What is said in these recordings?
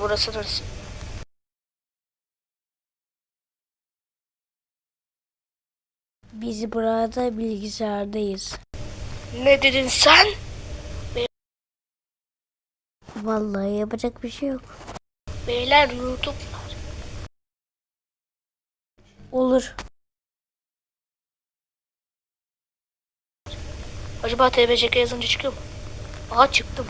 Burası neresi? Biz burada bilgisayardayız. Ne dedin sen? Vallahi yapacak bir şey yok. Beyler YouTube var. Olur. Acaba TBCK yazınca çıkıyor mu? Aha çıktım.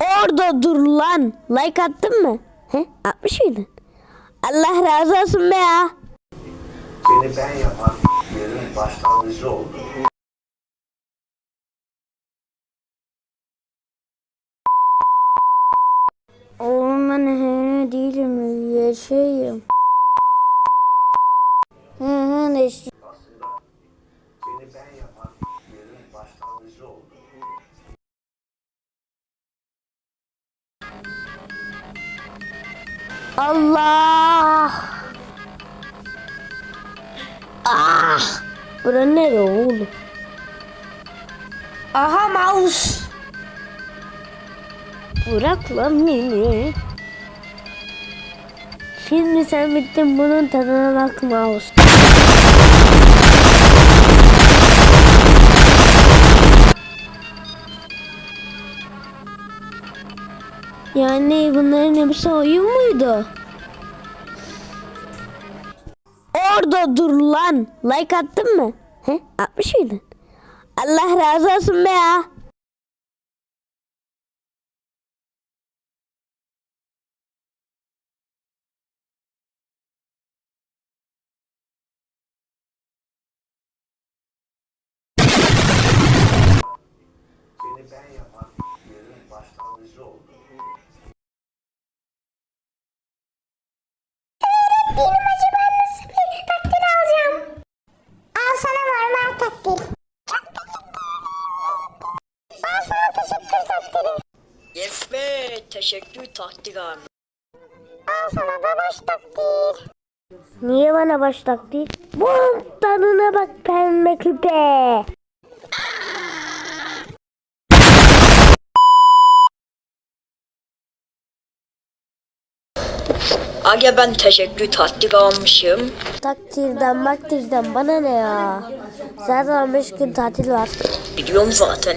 Orada dur lan. Like attın mı? He? Atmış mıydın? Allah razı olsun be ya. Seni ben yapan yerin başlangıcı oldu. Oğlum ben he değilim. Yaşayayım. Allah. Ah. Bura nere oğlum? Aha mouse. Bırak lan. Şimdi sen bittin bunun tadına bak mouse. Yani bunların hepsi oyun muydu? Orada dur lan. Like attın mı? He? Atmış mıydın? Allah razı olsun be ya. Seni ben yapan yerin başlangıcı oldu. Benim acaba nasıl bir takdir alacağım? Al sana normal takdir. Al sana teşekkür takdiri. Yes be. Teşekkür takdir abi. Al sana da baş takdir. Niye bana baş takdir? Bunun tadına bak pembe küpe. Aga ben teşekkür takdir almışım. Takdirden makdirden bana ne ya? Zaten 5 gün tatil var. Biliyorum zaten.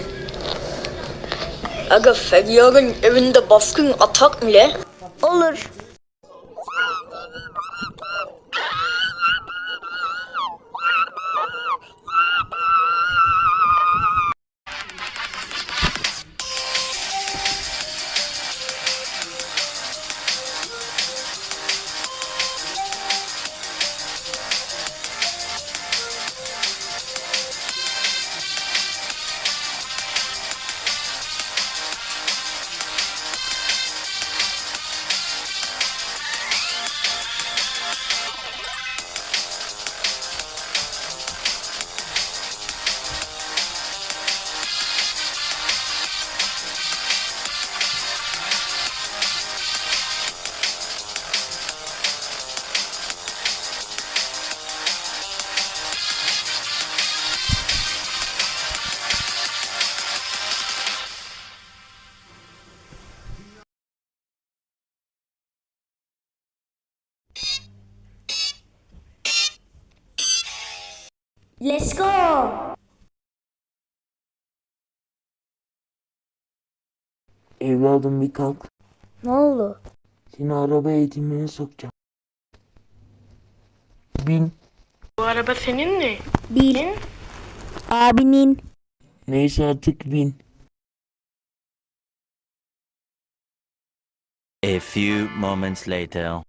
Aga Feryar'ın evinde baskın atak mı le? Olur. Let's go. Evladım bir kalk. Ne oldu? Seni araba eğitimine sokacağım. Bin. Bu araba senin mi? Değil. Abinin. Neyse artık bin. A few moments later.